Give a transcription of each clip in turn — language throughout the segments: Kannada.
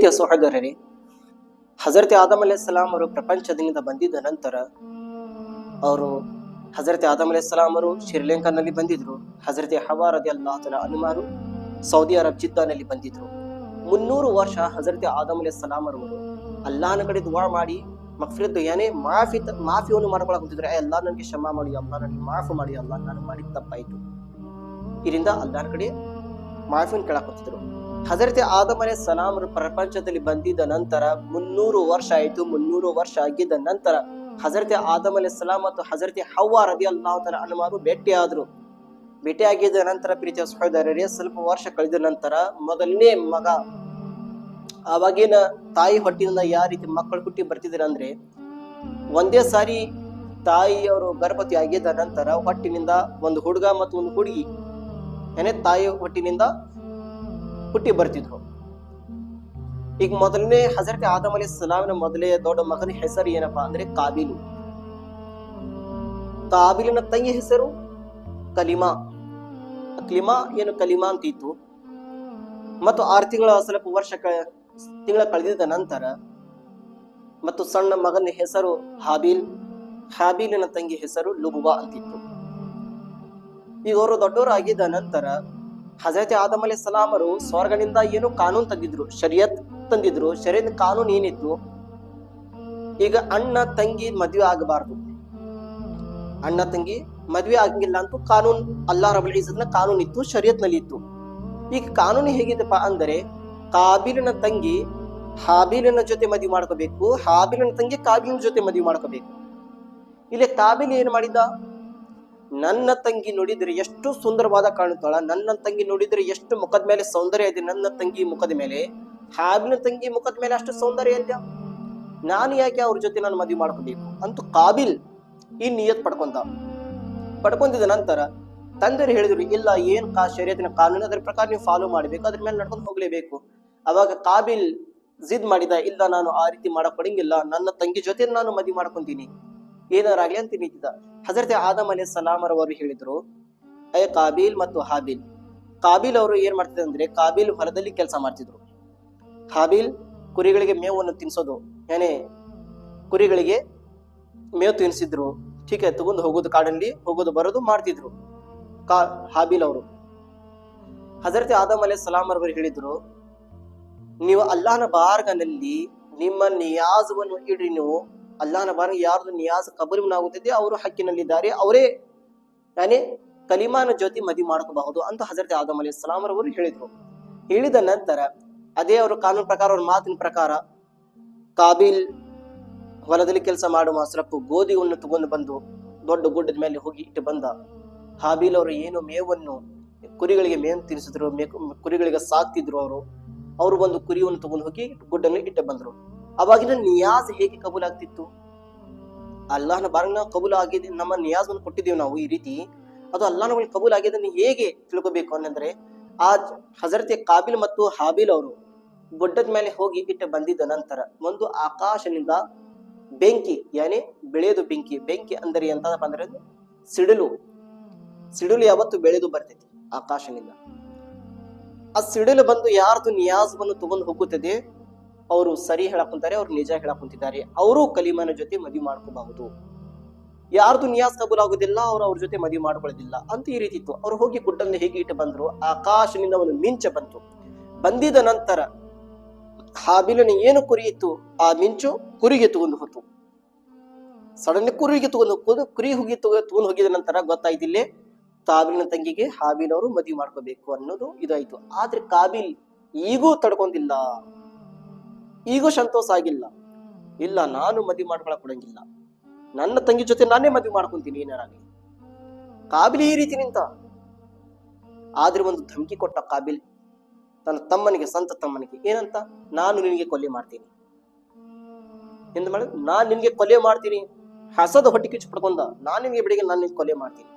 ಪ್ರೀತಿಯ ಸಹೋದರರೇ ಹಜರತ್ ಆದಮ್ ಅಲೈಹಿ ಸಲಾಂ ಅವರು ಪ್ರಪಂಚದಿಂದ ಬಂದಿದ್ದ ನಂತರ ಅವರು ಹಜರತ್ ಆದಮ್ ಅಲೈಹಿ ಸಲಾಂ ಅವರು ಶ್ರೀಲಂಕಾನಲ್ಲಿ ಬಂದಿದ್ರು. ಹಜರತ್ ಹವಾ ರದಿ ಅಲ್ಲಾಹನ ಅನುಮಾರು ಸೌದಿ ಅರಬ್ ಜಿದ್ದಾನಲ್ಲಿ ಬಂದಿದ್ರು. ಮುನ್ನೂರು ವರ್ಷ ಹಜರತ್ ಆದಮ್ ಅಲೈಹಿ ಸಲಾಂ ಅವರು ಅಲ್ಲಾಹನ ಕಡೆ ದುವಾ ಮಾಡಿ ಮಕ್ಫಿರದ್ದು ಏನೇ ಮಾಫಿ ಮಾಫಿಯನ್ನು ಮಾಡ್ಕೊಳಕ್ ಕುಂತಿದ್ರೆ ಎಲ್ಲ ನನಗೆ ಕ್ಷಮ ಮಾಡಿ ಅಲ್ಲ ನನಗೆ ಮಾಫ್ ಮಾಡಿ ಅಲ್ಲ ನಾನು ಮಾಡಿದ ತಪ್ಪಾಯ್ತು. ಇದರಿಂದ ಅಲ್ಲಾನ ಕಡೆ ಮಾಫಿಯನ್ನು ಕೇಳಕ್ ಕುಂತಿದ್ರು ಹಜರತೆ ಆದಮನೆ ಸಲಾಂ ಪ್ರಪಂಚದಲ್ಲಿ ಬಂದಿದ್ದ ನಂತರ ಮುನ್ನೂರು ವರ್ಷ ಆಯಿತು, ಮುನ್ನೂರು ವರ್ಷ ಆಗಿದ್ದ ನಂತರ ಹಜರತೆ ಆದಮ್ ಅಲೈಹಿ ಸಲಾಂ ಮತ್ತು ಹಜರತೆ ಹವ್ವ ರದಿ ಅಲ್ಲಾಹ್ ತರ ಅನುಮಾರು ಭೇಟಿಯಾದ್ರು. ಭೇಟಿಯಾಗಿದ್ದ ನಂತರ ಪ್ರೀತಿಯ ಸಹೋದರರೇ, ಸ್ವಲ್ಪ ವರ್ಷ ಕಳೆದ ನಂತರ ಮೊದಲನೇ ಮಗ ಅವಾಗಿನ ತಾಯಿ ಹೊಟ್ಟಿನಿಂದ ಯಾವ ರೀತಿ ಮಕ್ಕಳು ಕುಟ್ಟಿ ಬರ್ತಿದ್ರು ಅಂದ್ರೆ ಒಂದೇ ಸಾರಿ ತಾಯಿಯವರು ಗರ್ಭವತಿ ಆಗಿದ್ದ ನಂತರ ಹೊಟ್ಟಿನಿಂದ ಒಂದು ಹುಡುಗ ಮತ್ತು ಒಂದು ಹುಡುಗಿ, ಏನೇ ತಾಯಿ ಹೊಟ್ಟಿನಿಂದ ಹುಟ್ಟಿ ಬರ್ತಿದ್ರು. ಈಗ ಮೊದಲನೇ ಹಜರತ್ ಆದಮ್ ಅಲಿ ಸಲಾಮಿನ ಮೊದಲೇ ದೊಡ್ಡ ಮಗನ ಹೆಸರು ಏನಪ್ಪಾ ಅಂದ್ರೆ ಕಾಬಿಲು. ಕಾಬಿಲಿನ ತಂಗಿ ಹೆಸರು ಕಲಿಮಾ. ಕಲಿಮಾ ಏನು ಕಲಿಮಾ ಅಂತ ಇತ್ತು. ಮತ್ತು ಆರು ತಿಂಗಳ ಸ್ವಲ್ಪ ವರ್ಷ ತಿಂಗಳ ಕಳೆದಿದ್ದ ನಂತರ ಮತ್ತು ಸಣ್ಣ ಮಗನ ಹೆಸರು ಹಾಬೀಲ್, ಹಾಬೀಲಿನ ತಂಗಿ ಹೆಸರು ಲುಬುವಾ ಅಂತಿತ್ತು ಈಗ ಅವರು ದೊಡ್ಡವರು ಆಗಿದ್ದ ನಂತರ ಹಜರತ್ ಆದಮ್ ಅಲಿ ಸಲಾಮರು ಸ್ವರ್ಗನಿಂದ ಏನು ಕಾನೂನು ತಂದಿದ್ರು, ಶರಿಯತ್ ತಂದಿದ್ರು, ಶರಿಯತ್ ಕಾನೂನು ಏನಿತ್ತು? ಈಗ ಅಣ್ಣ ತಂಗಿ ಮದುವೆ ಆಗಬಾರ್ದು. ಅಣ್ಣ ತಂಗಿ ಮದುವೆ ಆಗಂಗಿಲ್ಲ ಅಂತ ಕಾನೂನು ಅಲ್ಲಾ ರಬಲ್ ಇಜ್ಜತ್ನ ಕಾನೂನು ಇತ್ತು ಶರಿಯತ್ನಲ್ಲಿ ಇತ್ತು. ಈಗ ಕಾನೂನು ಹೇಗಿದೆಪ್ಪ ಅಂದರೆ, ಕಾಬಿಲಿನ ತಂಗಿ ಹಾಬಿಲಿನ ಜೊತೆ ಮದುವೆ ಮಾಡ್ಕೋಬೇಕು, ಹಾಬಿಲಿನ ತಂಗಿ ಕಾಬಿಲಿನ ಜೊತೆ ಮದುವೆ ಮಾಡ್ಕೋಬೇಕು. ಇಲ್ಲಿ ಕಾಬಿಲ್ ಏನ್ ಮಾಡಿದ ನನ್ನ ತಂಗಿ ನೋಡಿದ್ರೆ ಎಷ್ಟು ಸುಂದರವಾದ ಕಾಣುತ್ತಾಳ, ನನ್ನ ತಂಗಿ ನೋಡಿದ್ರೆ ಎಷ್ಟು ಮುಖದ ಮೇಲೆ ಸೌಂದರ್ಯ ಇದೆ, ನನ್ನ ತಂಗಿ ಮುಖದ ಮೇಲೆ ಹಾಬಿನ ತಂಗಿ ಮುಖದ ಮೇಲೆ ಅಷ್ಟು ಸೌಂದರ್ಯ ಇಲ್ಲ ನಾನು ಯಾಕೆ ಅವ್ರ ಜೊತೆ ನಾನು ಮದುವೆ ಮಾಡ್ಕೋಬೇಕು? ಅಂತೂ ಕಾಬಿಲ್ ಈ ನಿಯತ್ ಪಡ್ಕೊಂತ ಪಡ್ಕೊಂಡಿದ ನಂತರ ತಂದೆರು ಹೇಳಿದ್ರು, ಇಲ್ಲ, ಏನ್ ಕಾ ಶರೀರದ ಕಾನೂನು, ಅದ್ರ ಪ್ರಕಾರ ನೀವು ಫಾಲೋ ಮಾಡಬೇಕು, ಅದ್ರ ಮೇಲೆ ನಡ್ಕೊಂಡು ಹೋಗ್ಲೇಬೇಕು. ಅವಾಗ ಕಾಬಿಲ್ ಜಿದ್ ಮಾಡಿದ, ಇಲ್ಲ, ನಾನು ಆ ರೀತಿ ಮಾಡಕ್ ನನ್ನ ತಂಗಿ ಜೊತೆ ನಾನು ಮದುವೆ ಮಾಡ್ಕೊಂತೀನಿ. ಏನಾರಾಗ್ಲಿ ಅಂತ ನಿಂತಿದ್ದ ಹಜರತ್ ಆದಮ್ ಅಲಿ ಸಲಾಮರ್ ಅವರು ಹೇಳಿದ್ರು ಅಯ್ಯ ಕಾಬಿಲ್ ಮತ್ತು ಹಾಬಿಲ್, ಕಾಬಿಲ್ ಅವರು ಏನ್ ಮಾಡ್ತಿದ್ರು ಅಂದ್ರೆ ಕಾಬಿಲ್ ಹೊಲದಲ್ಲಿ ಕೆಲಸ ಮಾಡ್ತಿದ್ರು. ಹಾಬಿಲ್ ಕುರಿಗಳಿಗೆ ಮೇವನ್ನು ತಿನ್ಸೋದು ಏನೇ ಕುರಿಗಳಿಗೆ ಮೇವು ತಿನ್ಸಿದ್ರು ಟೀಕೆ ತಗೊಂಡು ಹೋಗೋದು, ಕಾಡಲ್ಲಿ ಹೋಗೋದು, ಬರೋದು ಮಾಡ್ತಿದ್ರು, ಕಾ ಹಾಬಿಲ್ ಅವರು. ಹಜರತ್ ಆದಮ್ ಅಲಿ ಸಲಾಂ ಅವರು ಹೇಳಿದ್ರು, ನೀವು ಅಲ್ಲಾನ ಬಾರ್ಗನಲ್ಲಿ ನಿಮ್ಮ ನಿಯಾಜವನ್ನು ಇಡ್ರಿ ನೀವು ಅಲ್ಲಾಹನ ಯಾರದು ಯಾರ್ದು ನಿಯಾಜ್ ಕಬರಿನಾಗುತ್ತಿದೆ ಅವರು ಹಕ್ಕಿನಲ್ಲಿದ್ದಾರೆ. ಅವರೇ ನಾನೇ ಕಲಿಮಾನ ಜೊತೆ ಮದಿ ಮಾಡ್ಕೋಬಹುದು ಅಂತ ಹಜರತ್ ಆದಮ್ ಅಲಿ ಅವರು ಹೇಳಿದ್ರು. ಹೇಳಿದ ನಂತರ ಅದೇ ಅವರು ಕಾನೂನು ಪ್ರಕಾರ, ಅವ್ರ ಮಾತಿನ ಪ್ರಕಾರ ಕಾಬಿಲ್ ಹೊಲದಲ್ಲಿ ಕೆಲಸ ಮಾಡುವ ಸರಪ್ಪು ಗೋಧಿಯನ್ನು ತಗೊಂಡು ಬಂದು ದೊಡ್ಡ ಗುಡ್ಡದ ಮೇಲೆ ಹೋಗಿ ಇಟ್ಟು ಬಂದ. ಹಾಬೀಲ್ ಅವರು ಏನು ಮೇವನ್ನು ಕುರಿಗಳಿಗೆ ಮೇವು ತಿನ್ನಿಸಿದ್ರು, ಮೇ ಕುರಿಗಳಿಗೆ ಸಾಕ್ತಿದ್ರು ಅವರು. ಅವರು ಒಂದು ಕುರಿಯನ್ನು ತಗೊಂಡು ಹೋಗಿ ಗುಡ್ಡನ್ನು ಇಟ್ಟು ಬಂದ್ರು. ಅವಾಗಿನ ನಿಯಾಜ್ ಹೇಗೆ ಕಬೂಲಾಗ್ತಿತ್ತು? ಅಲ್ಲಾಹನ ಬಾರಂಗ ಕಬೂಲ್ ಆಗಿದೆ ನಮ್ಮ ನಿಯಾಜನ್ನು ಕೊಟ್ಟಿದ್ದೀವಿ ನಾವು ಈ ರೀತಿ. ಅದು ಅಲ್ಲಾಹನ ಬಳಿ ಕಬೂಲ್ ಹೇಗೆ ತಿಳ್ಕೊಬೇಕು ಅನ್ನಂದ್ರೆ, ಆ ಹಜರತೆ ಕಾಬಿಲ್ ಮತ್ತು ಹಾಬಿಲ್ ಅವರು ಗುಡ್ಡದ ಮೇಲೆ ಹೋಗಿ ಇಟ್ಟು ಬಂದಿದ್ದ ನಂತರ ಒಂದು ಆಕಾಶನಿಂದ ಬೆಂಕಿ, ಯಾನೆ ಬೆಳೆಯೋದು ಬೆಂಕಿ ಬೆಂಕಿ ಅಂದರೆ ಎಂತದಪ್ಪ ಅಂದ್ರೆ ಅದು ಸಿಡಿಲು. ಸಿಡಿಲು ಯಾವತ್ತು ಬೆಳೆದು ಬರ್ತೈತಿ ಆಕಾಶನಿಂದ ಆ ಸಿಡಿಲು ಬಂದು ಯಾರದು ನಿಯಾಜವನ್ನು ತಗೊಂಡು ಹೋಗುತ್ತದೆ? ಅವರು ಸರಿ ಹೇಳಕ್ಕಂತಾರೆ ಅವ್ರು ನಿಜ ಹೇಳಕ್ಕಂತಿದ್ದಾರೆ ಅವರು ಕಲಿಮನ ಜೊತೆ ಮದುವೆ ಮಾಡ್ಕೋಬಹುದು. ಯಾರ್ದು ನಿಯಾಸ್ ಕಬೂಲ್ ಆಗುದಿಲ್ಲ, ಅವ್ರು ಅವ್ರ ಜೊತೆ ಮದುವೆ ಮಾಡ್ಕೊಳ್ಳೋದಿಲ್ಲ. ಅಂತ ಈ ರೀತಿ ಇತ್ತು. ಅವ್ರು ಹೋಗಿ ಗುಡ್ಡನ್ನು ಹೇಗೆ ಇಟ್ಟು ಬಂದ್ರು? ಆಕಾಶನಿಂದ ಒಂದು ಮಿಂಚ ಬಂತು. ಬಂದಿದ ನಂತರ ಹಾಬಿಲನ ಏನು ಕುರಿ ಇತ್ತು? ಆ ಮಿಂಚು ಕುರಿಗೆ ತಗೊಂಡು ಹೋತು. ಸಡನ್ಲಿ ಕುರಿಗೆ ತಗೊಂಡು ಕುರಿ ಹೋಗಿ ತಗೊಂಡು ಹೋಗಿದ ನಂತರ ಗೊತ್ತಾಯ್ತಿಲ್ಲೇ ಕಾಬಿಲಿನ ತಂಗಿಗೆ ಹಾಬಿಲ್ ಅವರು ಮದುವೆ ಮಾಡ್ಕೋಬೇಕು ಅನ್ನೋದು ಇದಾಯ್ತು. ಆದ್ರೆ ಕಾಬಿಲ್ ಈಗೂ ತಡ್ಕೊಂತಿಲ್ಲ ಈಗೂ ಸಂತೋಷ ಆಗಿಲ್ಲ. ಇಲ್ಲ, ನಾನು ಮದುವೆ ಮಾಡ್ಕೊಳಕ್ ಕೊಡಂಗಿಲ್ಲ ನನ್ನ ತಂಗಿ ಜೊತೆ ನಾನೇ ಮದುವೆ ಮಾಡ್ಕೊಂತೀನಿ ಏನಾರಾಗ್ಲಿ. ಕಾಬಿಲ್ ಈ ರೀತಿ ನಿಂತ. ಆದ್ರೆ ಒಂದು ಧಮಕಿ ಕೊಟ್ಟ ಕಾಬಿಲ್ ತನ್ನ ತಮ್ಮನಿಗೆ, ಸಂತ ತಮ್ಮನಿಗೆ, ಏನಂತ? ನಾನು ನಿನಗೆ ಕೊಲೆ ಮಾಡ್ತೀನಿ. ಎಂದ ಮಾಡ? ನಾನ್ ನಿನಗೆ ಕೊಲೆ ಮಾಡ್ತೀನಿ. ಹಸದ ಹೊಟ್ಟೆ ಕಿಚ್ಚು ಪಡ್ಕೊಂಡ ನಾನ್ ನಿನಗೆ ಬೆಳಿಗ್ಗೆ ನಾನು ನಿನ್ಗೆ ಕೊಲೆ ಮಾಡ್ತೀನಿ.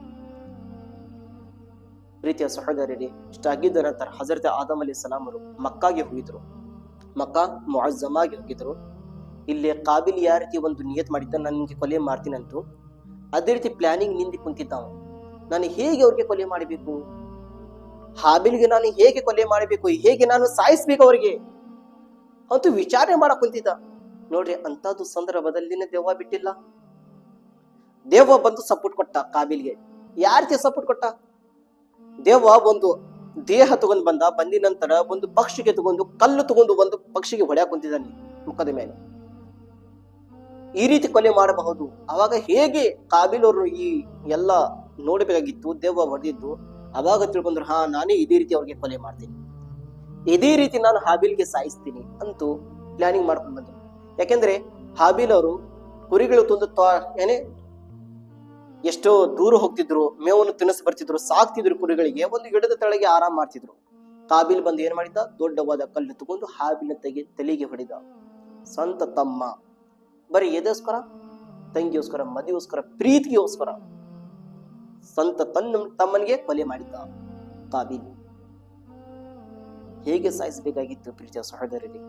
ಪ್ರೀತಿಯ ಸಹದಾರಿಡಿ ಇಷ್ಟ ಆಗಿದ್ದ ನಂತರ ಹಜರತ್ ಆದಮ್ ಅಲಿ ಸಲಾಮರು ಮಕ್ಕಾಗೆ ಹೋಗಿದ್ರು. ಮಕ್ಕಾ ಮೊಅಜ್ಜಮಾಗಿ ಹೋಗಿದ್ರು. ಇಲ್ಲಿ ಕಾಬಿಲ್ ಯಾವ ರೀತಿ ಒಂದು ನಿಯತ್ ಮಾಡಿದ್ದ ನಾನು ನಿಮಗೆ ಕೊಲೆ ಮಾಡ್ತೀನಿ ಅಂತು ಅದೇ ರೀತಿ ಪ್ಲಾನಿಂಗ್ ನಿಂದಿ ಕುಂತಿದ್ದಾವ ನಾನು ಹೇಗೆ ಅವ್ರಿಗೆ ಕೊಲೆ ಮಾಡಬೇಕು? ಹಾಬಿಲ್ಗೆ ನಾನು ಹೇಗೆ ಕೊಲೆ ಮಾಡಬೇಕು? ಹೇಗೆ ನಾನು ಸಾಯಿಸ್ಬೇಕು ಅವರಿಗೆ? ಅಂತೂ ವಿಚಾರಣೆ ಮಾಡಕ್ ಕುಂತಿದ್ದ. ನೋಡ್ರಿ ಅಂತದ್ದು ಸಂದರ್ಭದಲ್ಲಿನ ದೇವ ಬಿಟ್ಟಿಲ್ಲ. ದೇವ ಬಂದು ಸಪೋರ್ಟ್ ಕೊಟ್ಟ ಕಾಬಿಲ್ಗೆ. ಯಾರ ಸಪೋರ್ಟ್ ಕೊಟ್ಟ? ದೇವ ಒಂದು ದೇಹ ತಗೊಂಡು ಬಂದ, ಬಂದಿದ ನಂತರ ಒಂದು ಪಕ್ಷಿಗೆ ತಗೊಂಡು, ಕಲ್ಲು ತಗೊಂಡು ಒಂದು ಪಕ್ಷಿಗೆ ಹೊಡೆಯ ಕುಂತಿದ್ದಾನೆ ಮುಖದ ಮೇಲೆ. ಈ ರೀತಿ ಕೊಲೆ ಮಾಡಬಹುದು. ಅವಾಗ ಹೇಗೆ ಕಾಬಿಲವರು ಈ ಎಲ್ಲ ನೋಡಬೇಕಾಗಿತ್ತು ದೇವ ಹೊಡೆದಿದ್ದು, ಅವಾಗ ತಿಳ್ಕೊಂಡ್ರು, ಹಾ, ನಾನೇ ಇದೇ ರೀತಿ ಅವ್ರಿಗೆ ಕೊಲೆ ಮಾಡ್ತೀನಿ. ಇದೇ ರೀತಿ ನಾನು ಹಾಬಿಲ್ಗೆ ಸಾಯಿಸ್ತೀನಿ ಅಂತೂ ಪ್ಲಾನಿಂಗ್ ಮಾಡ್ಕೊಂಡು ಬಂದ್ರು. ಯಾಕೆಂದ್ರೆ ಹಾಬಿಲ್ ಅವರು ಕುರಿಗಳು ತಂದು ಏನೇ ಎಷ್ಟೋ ದೂರ ಹೋಗ್ತಿದ್ರು, ಮೇವನ್ನು ತಿನ್ನಿಸ್ ಬರ್ತಿದ್ರು, ಸಾಕ್ತಿದ್ರು ಕುರಿಗಳಿಗೆ, ಒಂದು ಗಿಡದ ತಳಗೆ ಆರಾಮ್ ಮಾಡ್ತಿದ್ರು. ಕಾಬಿಲ್ ಬಂದು ಏನ್ ಮಾಡಿದ ದೊಡ್ಡವಾದ ಕಲ್ಲು ತಗೊಂಡು ಹಾಬಿನ ತೆಗೆ, ತಲೆಗೆ ಹೊಡೆದ. ಸ್ವಂತ ತಮ್ಮ. ಬರೀ ಎದೋಸ್ಕರ ತಂಗಿಗೋಸ್ಕರ, ಮದಿಗೋಸ್ಕರ, ಪ್ರೀತಿಗೋಸ್ಕರ. ಸ್ವಂತ ತನ್ನ, ತಮ್ಮನಿಗೆ ಕೊಲೆ ಮಾಡಿದ್ದ ಕಾಬಿಲ್. ಹೇಗೆ ಸಾಯಿಸಬೇಕಾಗಿತ್ತು ಪ್ರೀತಿಯ ಸಹೋದರರಿಗೆ?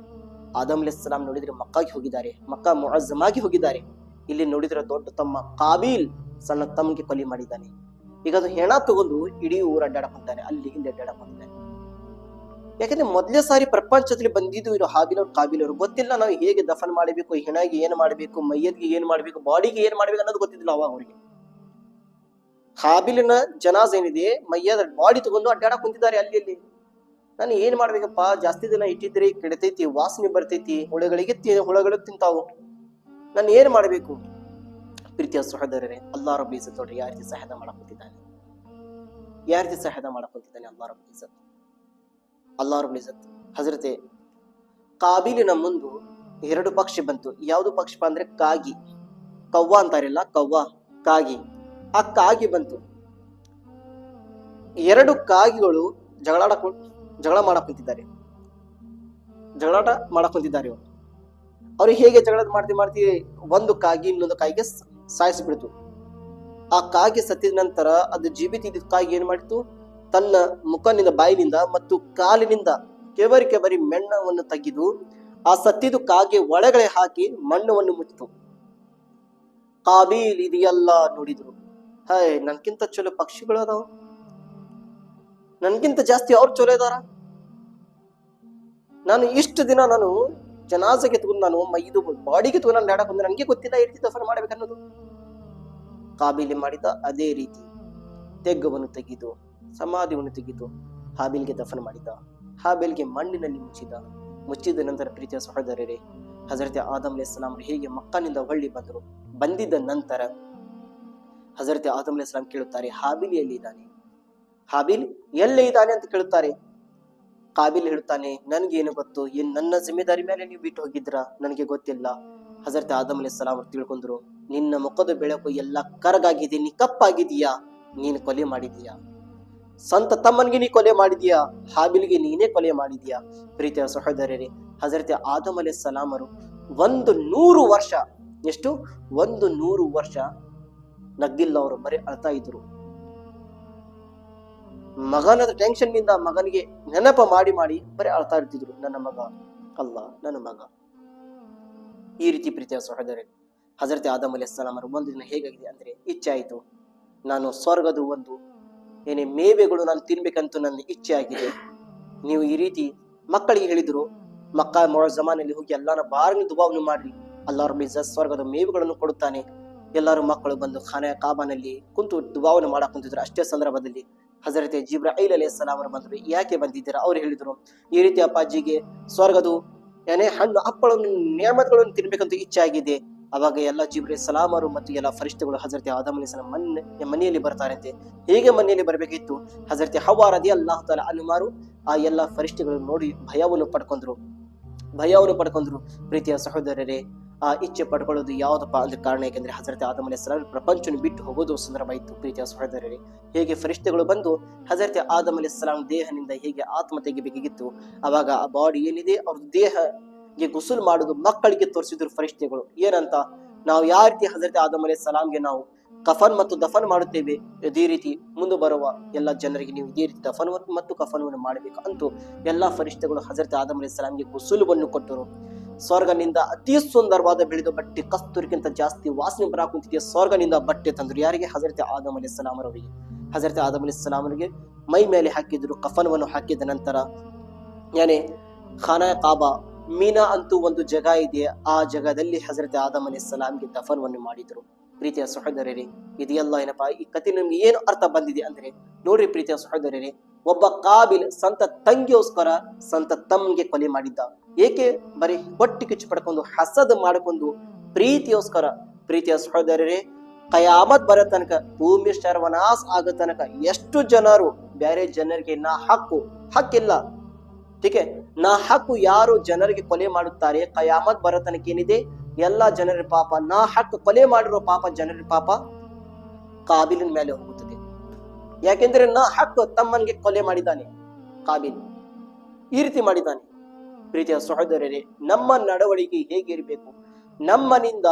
ಆದಮ್ ಅಲಿಸ್ಲಾಂ ನೋಡಿದ್ರೆ ಮಕ್ಕಾಗಿ ಹೋಗಿದ್ದಾರೆ, ಮಕ್ಕಾ ಮುಅzzಮಾಗಿ ಹೋಗಿದ್ದಾರೆ. ಇಲ್ಲಿ ನೋಡಿದ್ರೆ ದೊಡ್ಡ ತಮ್ಮ ಕಾಬಿಲ್. ಸಣ್ಣ ತಮ್ಮಗೆ ಕೊಲೆ ಮಾಡಿದ್ದಾನೆ. ಈಗ ಅದು ಹೆಣ ತಗೊಂಡು ಇಡೀ ಊರು ಅಡ್ಡಾಡಕೊಂತಾನೆ, ಅಲ್ಲಿ ಇಲ್ಲಿ ಅಡ್ಡಾಡಕೊಂಡಿದ್ದಾನೆ ಯಾಕಂದ್ರೆ ಮೊದಲೇ ಸಾರಿ ಪ್ರಪಂಚದಲ್ಲಿ ಬಂದಿದ್ದು ಇರೋ ಹಾಬಿಲ್ ಅವ್ರು ಕಾಬಿಲ್ ಅವರು ಗೊತ್ತಿಲ್ಲ ನಾವು ಹೇಗೆ ದಫನ್ ಮಾಡಬೇಕು, ಹೆಣಗೆ ಏನ್ ಮಾಡಬೇಕು, ಮೈಯದ್ಗೆ ಏನ್ ಮಾಡಬೇಕು, ಬಾಡಿಗೆ ಏನ್ ಮಾಡ್ಬೇಕು ಅನ್ನೋದು ಗೊತ್ತಿದ್ದಿಲ್ಲ ಅವಾಗ ಅವರಿಗೆ. ಹಾಬಿಲಿನ ಜನಾಜ್ ಏನಿದೆ, ಮೈಯದ ಬಾಡಿ ತಗೊಂಡು ಅಡ್ಡಾಡ ಕುಂತಿದ್ದಾರೆ ಅಲ್ಲಿ ಅಲ್ಲಿ. ನಾನು ಏನ್ ಮಾಡ್ಬೇಕಪ್ಪ, ಜಾಸ್ತಿ ದಿನ ಇಟ್ಟಿದ್ರೆ ಕೆಡತೈತಿ, ವಾಸನೆ ಬರ್ತೈತಿ, ಹುಳಗಳಿಗೆ ಹುಳಗಳು ತಿಂತಾವು. ನಾನು ಏನ್ ಮಾಡ್ಬೇಕು? ಪ್ರೀತಿಯ ಸಹೋದರರೇ ಅಲ್ಲಾ ರಬ್ಬಿ ಇಜ್ಜತ್ ನೋಡ್ರಿ ಯಾವ ರೀತಿ ಸಹಾಯ ಮಾಡಕ್ ಕುಂತಿದ್ದಾನೆ ಯಾವ ರೀತಿ ಸಹಾಯ ಮಾಡಕ್ ಕುಂತಿದ್ದಾನೆ ಅಲ್ಲಾ ರಬ್ಬಿ ಇಜ್ಜತ್? ಅಲ್ಲಾ ರಬ್ಬಿ ಇಜ್ಜತ್. ಹಜರತೆ, ಕಾಬಿಲಿನ ಮುಂದು ಎರಡು ಪಕ್ಷಿ ಬಂತು. ಯಾವುದು ಪಕ್ಷಿ ಅಂದ್ರೆ ಕಾಗಿ. ಕವ್ವ ಅಂತಾರಿಲ್ಲ, ಕವ್ವ, ಕಾಗಿ. ಆ ಕಾಗಿ ಬಂತು. ಎರಡು ಕಾಗಿಗಳು ಜಗಳಾಡ ಜಗಳ ಮಾಡಕ್ ಕುಂತಿದ್ದಾರೆ. ಜಗಳಾಟ ಮಾಡಕ್ ಇವರು. ಅವ್ರು ಹೇಗೆ ಜಗಳ ಮಾಡ್ತಿ ಮಾಡ್ತಿ, ಒಂದು ಕಾಗಿ ಇನ್ನೊಂದು ಕಾಯಿಗೆ ಸಾಯಿಸ್ಬಿಡ್ತು. ಆ ಕಾಗೆ ಸತ್ತಿದ ನಂತರ ಅದು ಜೀವಿತ ಇದ್ದ ಕಾಗಿ ಏನ್ ಮಾಡಿತು? ತನ್ನ ಮುಖನಿಂದ ಬಾಯಿನಿಂದ ಮತ್ತು ಕಾಲಿನಿಂದ ಕೆಬರಿ ಕೆಬರಿ ಮೆಣ್ಣವನ್ನು ತೆಗೆದು ಆ ಸತ್ತಿದು ಕಾಗೆ ಒಳಗಡೆ ಹಾಕಿ ಮಣ್ಣವನ್ನು ಮುಚ್ಚಿತು. ಕಾಬೀಲ್ ಇದೆಯಲ್ಲ ನೋಡಿದ್ರು. ಹಾಯ್ ನನ್ಕಿಂತ ಚಲೋ ಪಕ್ಷಿಗಳು ಅದಾವ. ನನ್ಗಿಂತ ಜಾಸ್ತಿ ಅವ್ರು ಚಲೋ ಇದಾರ. ನಾನು ಇಷ್ಟು ದಿನ ನಾನು ಜನಾಜೆಗೆ ತಗೊಂಡು ನಾನು ಇದು ಬಾಡಿಗೆ ತಗೊಂಡು ನಾನು ನಾಡಕ್ ಬಂದ್ರೆ ನನಗೆ ಗೊತ್ತಿಲ್ಲ ಈ ರೀತಿ ದಫನ ಮಾಡ್ಬೇಕನ್ನೋದು. ಕಾಬಿಲಿ ಮಾಡಿದ ಅದೇ ರೀತಿ ತೆಗ್ಗವನ್ನು ತೆಗೆದು ಸಮಾಧಿವನ್ನು ತೆಗೆದು ಹಾಬಿಲ್ಗೆ ದಫನ ಮಾಡಿದ. ಹಾಬಿಲ್ಗೆ ಮಣ್ಣಿನಲ್ಲಿ ಮುಚ್ಚಿದ. ಮುಚ್ಚಿದ ನಂತರ ಪ್ರೀತಿಯ ಸಹೋದರರೇ, ಹಜರತೆ ಆದಮ್ ಅಲಿಸ್ಲಾಂ ಹೇಗೆ ಮಕ್ಕನಿಂದ ಹೊಳ್ಳಿ ಬಂದರು? ಬಂದಿದ್ದ ನಂತರ ಹಜರತೆ ಆದಮ್ ಅಲಿಸ್ಲಾಂ ಕೇಳುತ್ತಾರೆ ಹಾಬಿಲ್ ಎಲ್ಲಿ ಇದ್ದಾನೆ ಹಾಬಿಲ್ ಎಲ್ಲೇ ಇದ್ದಾನೆ ಅಂತ ಕೇಳುತ್ತಾರೆ. ಕಾಬಿಲ್ ಹೇಳ್ತಾನೆ ನನ್ಗೇನು ಗೊತ್ತು? ಏನ್ ನನ್ನ ಜಿಮ್ಮೆದಾರಿ ಮೇಲೆ ನೀವು ಬಿಟ್ಟು ಹೋಗಿದ್ರ ನನಗೆ ಗೊತ್ತಿಲ್ಲ. ಹಜರತ್ ಆದಮ್ ಅಲಿಸ್ಲಾಂ ಅವ್ರು ತಿಳ್ಕೊಂಡ್ರು, ನಿನ್ನ ಮುಖದ ಬೆಳಕು ಎಲ್ಲ ಕರಗಾಗಿದೆ, ನೀ ಕಪ್ಪಾಗಿದೀಯಾ ನೀನು ಕೊಲೆ ಮಾಡಿದೀಯಾ ಸಂತ ತಮ್ಮನಿಗೆ ನೀ ಕೊಲೆ ಮಾಡಿದೀಯಾ ಹಾಬಿಲ್ಗೆ ನೀನೇ ಕೊಲೆ ಮಾಡಿದೀಯಾ ಪ್ರೀತಿಯ ಸಹೋದರರೇ, ಹಜರತ್ ಆದಮ್ ಅಲಿಸ್ಲಾಮರು ಒಂದು ನೂರು ವರ್ಷ, ಎಷ್ಟು? ಒಂದು ನೂರು ವರ್ಷ ನಗ್ದಿಲ್ಲ ಅವರು ಬರೀ ಅಳ್ತಾ ಇದ್ರು. ಮಗನದ ಟೆನ್ಷನ್ನಿಂದ ಮಗನಿಗೆ ನೆನಪ ಮಾಡಿ ಮಾಡಿ ಬರೀ ಅಳ್ತಾ ಇರ್ತಿದ್ರು. ನನ್ನ ಮಗ. ಅಲ್ಲ, ನನ್ನ ಮಗ. ಈ ರೀತಿ ಪ್ರೀತಿಯ ಸಹೋದರರೇ, ಹಜರತೆ ಆದಮ್ ಅಲಿ ಅವರು ಒಂದು ದಿನ ಹೇಗಾಗಿದೆ ಅಂದ್ರೆ ಇಚ್ಛೆ ಆಯಿತು. ನಾನು ಸ್ವರ್ಗದ ಒಂದು, ಏನೇ ಮೇವೆಗಳು ನಾನು ತಿನ್ಬೇಕಂತೂ ನನ್ನ ಇಚ್ಛೆ ಆಗಿದೆ. ನೀವು ಈ ರೀತಿ ಮಕ್ಕಳಿಗೆ ಹೇಳಿದ್ರು, ಮಕ್ಕ ಮೊಳ ಜಮಾನಲ್ಲಿ ಹೋಗಿ ಎಲ್ಲಾರ ಬಾರಿನ ದುಬಾವಣೆ ಮಾಡಿ ಅಲ್ಲಾರ ಬಿಜ ಸ್ವರ್ಗದ ಮೇವುಗಳನ್ನು ಕೊಡುತ್ತಾನೆ. ಎಲ್ಲರೂ ಮಕ್ಕಳು ಬಂದು ಖಾನೆ ಕಾಬಾನಲ್ಲಿ ಕುಂತು ದುಬಾವಣೆ ಮಾಡಕ್ ಕುಂತಿದ್ರು. ಅಷ್ಟೇ ಸಂದರ್ಭದಲ್ಲಿ ಹಜರತೆ ಜಿಬ್ರಾಹಿಲ್ ಅಲಿ ಸಲಾಂ ಅವರು ಬಂದರು. ಯಾಕೆ ಬಂದಿದ್ದೀರಾ? ಅವ್ರು ಹೇಳಿದ್ರು, ಈ ರೀತಿ ಅಪ್ಪಾಜಿಗೆ ಸ್ವರ್ಗದು ಏನೇ ಹಣ್ಣು ಹಪ್ಪಳನ್ನು ನೇಮತ್ಗಳನ್ನು ತಿನ್ಬೇಕಂತ ಇಚ್ಛೆ ಆಗಿದೆ. ಅವಾಗ ಎಲ್ಲ ಜಿಬ್ರಿ ಸಲಾಮರು ಮತ್ತು ಎಲ್ಲ ಫರಿಷ್ಠಗಳು ಹಜರತೆ ಆದಮ್ ಅಲೈಹಿ ಸಲಾಂ ಮನ್, ಮನೆಯಲ್ಲಿ ಬರ್ತಾರಂತೆ. ಹೇಗೆ ಮನೆಯಲ್ಲಿ ಬರಬೇಕಿತ್ತು? ಹಜರತೆ ಹವಾರದಿ ರದಿ ಅಲ್ಲಾಹ್ ತಾಲ ಅನುಮಾರು ಆ ಎಲ್ಲ ಫರಿಷ್ಠಗಳು ನೋಡಿ ಭಯವನ್ನು ಪಡ್ಕೊಂಡ್ರು. ಭಯವನ್ನು ಪಡ್ಕೊಂಡ್ರು. ಪ್ರೀತಿಯ ಸಹೋದರರೇ ಆ ಇಚ್ಛೆ ಪಡ್ಕೊಳ್ಳೋದು ಯಾವುದಪ್ಪ ಅಂದ್ರೆ ಕಾರಣ? ಯಾಕೆಂದ್ರೆ ಹಜರತ್ ಆದಮ್ ಅಲಿ ಸಲಾಂ ಪ್ರಪಂಚವನ್ನು ಬಿಟ್ಟು ಹೋಗೋದು ಸಂದರ್ಭ ಪ್ರೀತಿಯ ಸಹೋದರರೇ, ಹೇಗೆ ಫರಿಷ್ಠೆಗಳು ಬಂದು ಹಜರತ್ ಆದಮ್ ಅಲಿ ಸಲಾಂ ದೇಹದಿಂದ ಹೇಗೆ ಆತ್ಮ ತೆಗಿಬೇಕಾಗಿತ್ತು ಅವಾಗ ಆ ಬಾಡಿ ಏನಿದೆ ಅವ್ರ ದೇಹಗೆ ಗುಸುಲ್ ಮಾಡೋದು ಮಕ್ಕಳಿಗೆ ತೋರಿಸಿದ್ರು ಫರಿಷ್ಠೆಗಳು ಏನಂತ? ನಾವು ಯಾವ ರೀತಿ ಹಜರತ್ ಆದಮ್ ಅಲಿ ಸಲಾಂಗೆ ನಾವು ಕಫನ್ ಮತ್ತು ದಫನ್ ಮಾಡುತ್ತೇವೆ, ಇದೇ ರೀತಿ ಮುಂದೆ ಬರುವ ಎಲ್ಲ ಜನರಿಗೆ ನೀವು ಇದೇ ರೀತಿ ದಫನ್ ಮತ್ತು ಕಫನವನ್ನು ಮಾಡಬೇಕು ಅಂತೂ ಎಲ್ಲಾ ಫರಿಷ್ಟೆಗಳು ಹಜರತ್ ಆದಮ್ ಅಲಿ ಸಲಾಂಗೆ ಗುಸುಲುವನ್ನು ಕೊಟ್ಟರು. ಸ್ವರ್ಗನಿಂದ ಅತಿ ಸುಂದರವಾದ ಬೆಳೆದ ಬಟ್ಟೆ ಕಸ್ತೂರಿಗಿಂತ ಜಾಸ್ತಿ ವಾಸನೆ ಬರಾಕುಂತಿದೆ ಸ್ವರ್ಗನಿಂದ ಬಟ್ಟೆ ತಂದ್ರು. ಯಾರಿಗೆ? ಹಜರತೆ ಆದಮ್ ಅಲಿ ಸಲಾಮರವರಿಗೆ ಹಜರತೆ ಆದಮ್ ಅಲಿ ಸಲಾಮರಿಗೆ ಮೈ ಮೇಲೆ ಹಾಕಿದ್ರು, ಕಫನವನ್ನು ಹಾಕಿದ ನಂತರ ಯಾನೆ ಖಾನಾ ಕಾಬಾ, ಮೀನಾ ಅಂತೂ ಒಂದು ಜಗ ಇದೆ ಆ ಜಗದಲ್ಲಿ ಹಜರತೆ ಆದಮ್ ಅಲಿ ಸಲಾಂಗೆ ದಫನವನ್ನು ಮಾಡಿದ್ರು. ಪ್ರೀತಿಯ ಸಹೋದರರೇ, ಇದೆಯಲ್ಲ ಏನಪ್ಪಾ? ಈ ಕತೆ ನಿಮ್ಗೆ ಏನು ಅರ್ಥ ಬಂದಿದೆ ಅಂದ್ರೆ, ನೋಡ್ರಿ ಪ್ರೀತಿಯ ಸಹೋದರರೇ, ಒಬ್ಬ ಕಾಬಿಲ್ ಸಂತ ತಂಗಿಗೋಸ್ಕರ ಸಂತ ತಮ್ಗೆ ಕೊಲೆ ಮಾಡಿದ್ದ. ಏಕೆ ಬರೀ ಹೊಟ್ಟೆ ಕಿಚ್ಚು ಪಡ್ಕೊಂಡು ಹಸದ್ ಮಾಡಿಕೊಂಡು ಪ್ರೀತಿಯೋಸ್ಕರ, ಪ್ರೀತಿಯ ಸಹೋದರರೇ, ಕಯಾಮತ್ ಬರೋ ತನಕ, ಭೂಮಿ ಸರ್ವನಾಶ ಆಗೋ ತನಕ ಎಷ್ಟು ಜನರು ಬೇರೆ ಜನರಿಗೆ ನಾ ಹಕ್ಕು, ಹಕ್ಕಿಲ್ಲ. ಟೀಕೆ ನಾ ಹಕ್ಕು ಯಾರು ಜನರಿಗೆ ಕೊಲೆ ಮಾಡುತ್ತಾರೆ? ಕಯಾಮತ್ ಬರೋ ತನಕ ಏನಿದೆ? ಎಲ್ಲ ಜನರ ಪಾಪ, ನಾ ಹಕ್ಕು ಕೊಲೆ ಮಾಡಿರೋ ಪಾಪ ಜನರ ಪಾಪ ಕಾಬಿಲಿನ ಮೇಲೆ ಹೋಗುತ್ತದೆ. ಯಾಕೆಂದ್ರೆ ನಾ ಹಕ್ಕು ತಮ್ಮನಿಗೆ ಕೊಲೆ ಮಾಡಿದ್ದಾನೆ, ಕಾಬಿಲ್. ಈ ರೀತಿ ಮಾಡಿದ್ದಾನೆ. ಪ್ರೀತಿಯ ಸಹೋದರರೇ, ನಮ್ಮ ನಡವಳಿಕೆ ಹೇಗಿರಬೇಕು? ನಮ್ಮನಿಂದ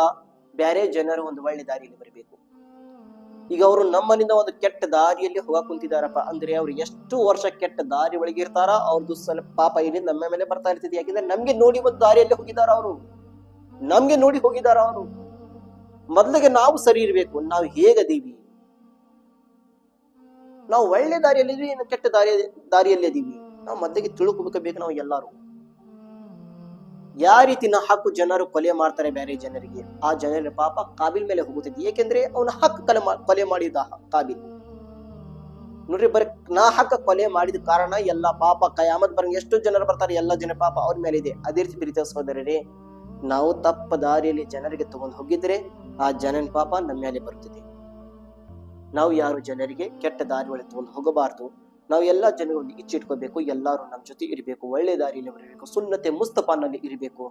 ಬೇರೆ ಜನರು ಒಂದು ಒಳ್ಳೆ ದಾರಿಯಲ್ಲಿ ಬರಬೇಕು. ಈಗ ಅವರು ನಮ್ಮನಿಂದ ಒಂದು ಕೆಟ್ಟ ದಾರಿಯಲ್ಲಿ ಹೋಗ ಕುಂತಿದಾರಪ್ಪ ಅಂದ್ರೆ ಅವ್ರು ಎಷ್ಟು ವರ್ಷ ಕೆಟ್ಟ ದಾರಿ ಒಳಗೆ ಇರ್ತಾರ ಅವ್ರದ್ದು ಸ್ವಲ್ಪ ಪಾಪ ಇಲ್ಲಿ ನಮ್ಮ ಮೇಲೆ ಬರ್ತಾ ಇರ್ತದೆ. ಯಾಕಂದ್ರೆ ನಮ್ಗೆ ನೋಡಿ ಒಂದು ದಾರಿಯಲ್ಲಿ ಹೋಗಿದಾರ ಅವರು. ನಮ್ಗೆ ನೋಡಿ ಹೋಗಿದಾರ ಅವರು. ಮೊದಲಿಗೆ ನಾವು ಸರಿ ಇರಬೇಕು, ನಾವು ಹೇಗದೀವಿ? ನಾವು ಒಳ್ಳೆ ದಾರಿಯಲ್ಲಿ ಕೆಟ್ಟ ದಾರಿ, ದಾರಿಯಲ್ಲಿ ಅದೀವಿ ನಾವು ಮೊದಲಿಗೆ ತಿಳ್ಕೊಬೇಕು ನಾವು ಎಲ್ಲಾರು. ಯಾವ ರೀತಿ ನಾ ಹಕ್ಕು ಜನರು ಕೊಲೆ ಮಾಡ್ತಾರೆ ಬೇರೆ ಜನರಿಗೆ? ಆ ಜನರ ಪಾಪ ಕಾಬಿಲ್ ಮೇಲೆ ಹೋಗುತ್ತದೆ. ಏಕೆಂದ್ರೆ ಅವನ ಹಕ್ಕು ಕೊಲೆ ಕೊಲೆ ಮಾಡಿದ ಕಾಬಿಲ್. ನೋಡ್ರಿ, ಬರೀ ನಾ ಹಕ್ಕ ಕೊಲೆ ಮಾಡಿದ ಕಾರಣ ಎಲ್ಲ ಪಾಪ ಕಯಾಮತ್ ಬರಂಗ ಎಷ್ಟು ಜನರು ಬರ್ತಾರೆ, ಎಲ್ಲ ಜನ ಪಾಪ ಅವ್ರ ಮೇಲೆ ಇದೆ. ಅದೇ ರೀತಿ ಪ್ರೀತಿಯ ಸಹೋದರರೇ, ನಾವು ತಪ್ಪ ದಾರಿಯಲ್ಲಿ ಜನರಿಗೆ ತಗೊಂಡು ಹೋಗಿದ್ರೆ ಆ ಜನನ ಪಾಪ ನಮ್ಮ ಮೇಲೆ ಬರುತ್ತದೆ. ನಾವು ಯಾರು ಜನರಿಗೆ ಕೆಟ್ಟ ದಾರಿ ಒಳಗೆ ತಗೊಂಡು ಹೋಗಬಾರ್ದು? ನಾವು ಎಲ್ಲ ಜನರನ್ನು ಇಚ್ಚಿಟ್ಕೋಬೇಕು, ಎಲ್ಲರೂ ನಮ್ಮ ಜೊತೆ ಇರಬೇಕು, ಒಳ್ಳೆ ದಾರಿಯಲ್ಲಿ ಬರಬೇಕು ಸುನ್ನತೆ ಮುಸ್ತಫಾನಲ್ಲಿ ಇರಬೇಕು.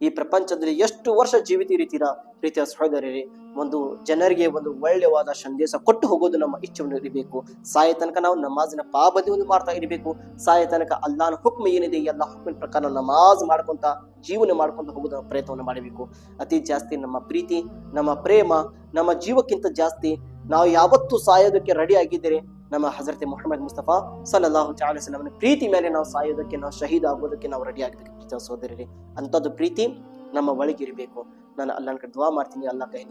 ಈ ಪ್ರಪಂಚದಲ್ಲಿ ಎಷ್ಟು ವರ್ಷ ಜೀವಿತ ಇರಿತೀರಾ ಪ್ರೀತಿಯ ಸಹೋದರರೇ, ಒಂದು ಜನರಿಗೆ ಒಂದು ಒಳ್ಳೆಯವಾದ ಸಂದೇಶ ಕೊಟ್ಟು ಹೋಗೋದು ನಮ್ಮ ಇಚ್ಛೆಯನ್ನು ಇರಬೇಕು ಸಾಯ ತನಕ ನಾವು ನಮಾಜಿನ ಪಾಬದಿಯನ್ನು ಮಾಡ್ತಾ ಇರಬೇಕು. ಸಾಯ ತನಕ ಅಲ್ಲಾನ ಹುಕ್ಮ ಏನಿದೆ ಎಲ್ಲ ಹುಕ್ಮಿನ ಪ್ರಕಾರ ನಮಾಜ್ ಮಾಡ್ಕೊಂತ, ಜೀವನ ಮಾಡ್ಕೊಂತ ಹೋಗೋದು ಪ್ರಯತ್ನವನ್ನು ಮಾಡಬೇಕು. ಅತಿ ಜಾಸ್ತಿ ನಮ್ಮ ಪ್ರೀತಿ, ನಮ್ಮ ಪ್ರೇಮ, ನಮ್ಮ ಜೀವಕ್ಕಿಂತ ಜಾಸ್ತಿ, ನಾವು ಯಾವತ್ತೂ ಸಾಯೋದಕ್ಕೆ ರೆಡಿ ಆಗಿದ್ದರೆ ನಮ್ಮ ಹಜರತ್ ಮೊಹಮ್ಮದ್ ಮುಸ್ತಫಾ ಸಲ್ಲಲ್ಲಾಹು ಚಾಲಿಸ್ಲಮನ ಪ್ರೀತಿ ಮೇಲೆ ನಾವು ಸಾಯೋದಕ್ಕೆ, ನಾವು ಶಹೀದ್ ಆಗೋದಕ್ಕೆ ನಾವು ರೆಡಿ ಆಗಬೇಕು. ಪ್ರೀತ ಸೋದರಿ ಅಂಥದ್ದು ಪ್ರೀತಿ ನಮ್ಮ ಒಳಗಿರಬೇಕು. ನಾನು ಅಲ್ಲನ ದ್ವಾ ಮಾಡ್ತೀನಿ ಅಲ್ಲ ಕೈ